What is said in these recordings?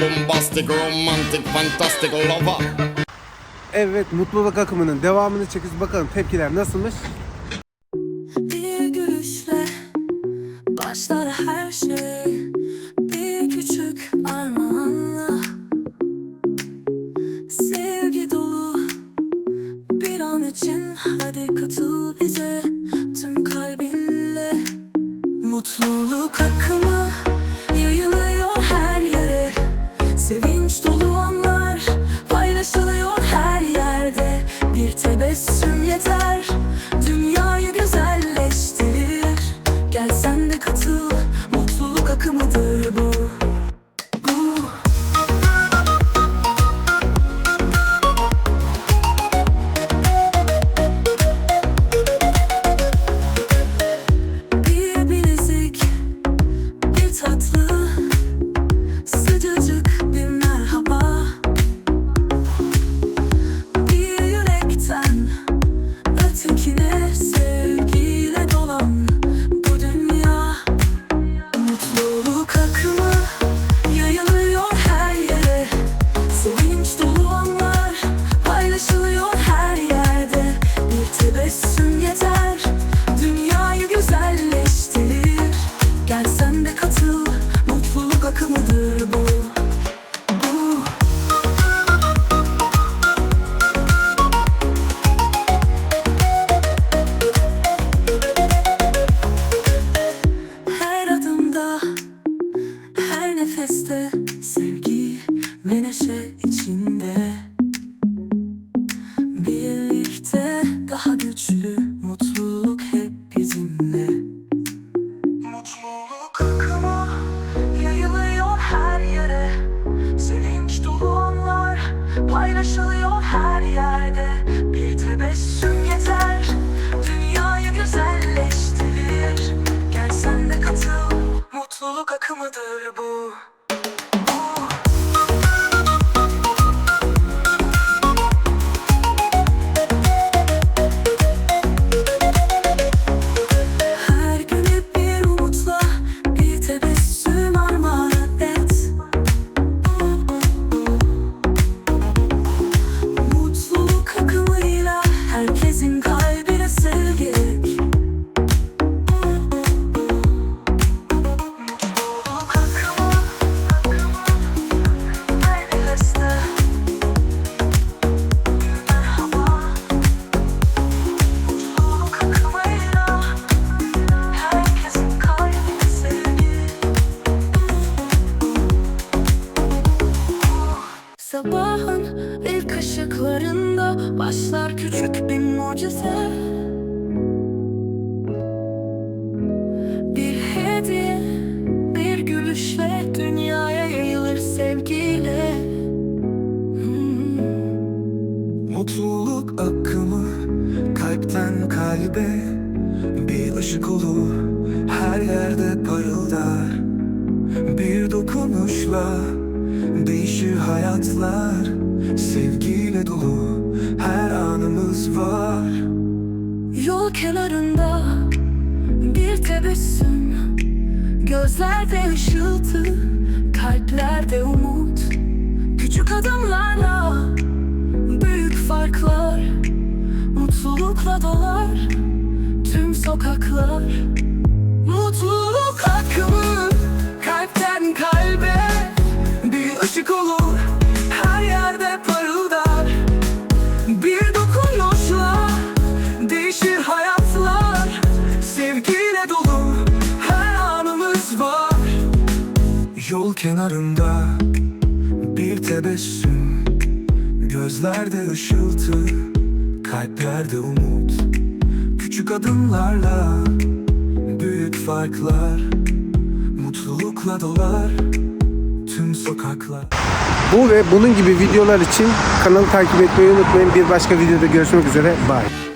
bombastic, romantic, fantastic lover. Evet mutluluk akımının devamını çekiyoruz. Bakalım tepkiler nasılmış? Bir gülüşle başlar her şey Bir küçük armağanla Sevgi dolu bir an için Hadi katıl bize tüm kalbinle Mutluluk akımı nefeste sevgi ve Oh. Sabahın ilk ışıklarında başlar küçük bir mucize. Bir hediye, bir gülüşle dünyaya yayılır sevgiyle. Hmm. Mutluluk akımı kalpten kalbe Bir ışık olur her yerde parıldar. Bir dokunuşla değişir hayatlar Sevgiyle dolu her anımız var. Yol kenarında bir tebessüm. Gözlerde ışıltı, kalplerde umut. Küçük adımlarla büyük farklar. Mutlulukla dolar tüm sokaklar. Mutluluk akımı kalpten kalbe Bir ışık olur anımız var Yol kenarında bir tebessüm Gözlerde ışıltı, kalplerde umut Küçük adımlarla büyük farklar Mutlulukla dolar tüm sokaklar Bu ve bunun gibi videolar için kanalı takip etmeyi unutmayın. Bir başka videoda görüşmek üzere. Bye.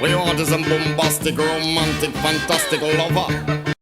We are a bombastic, romantic, fantastic lover.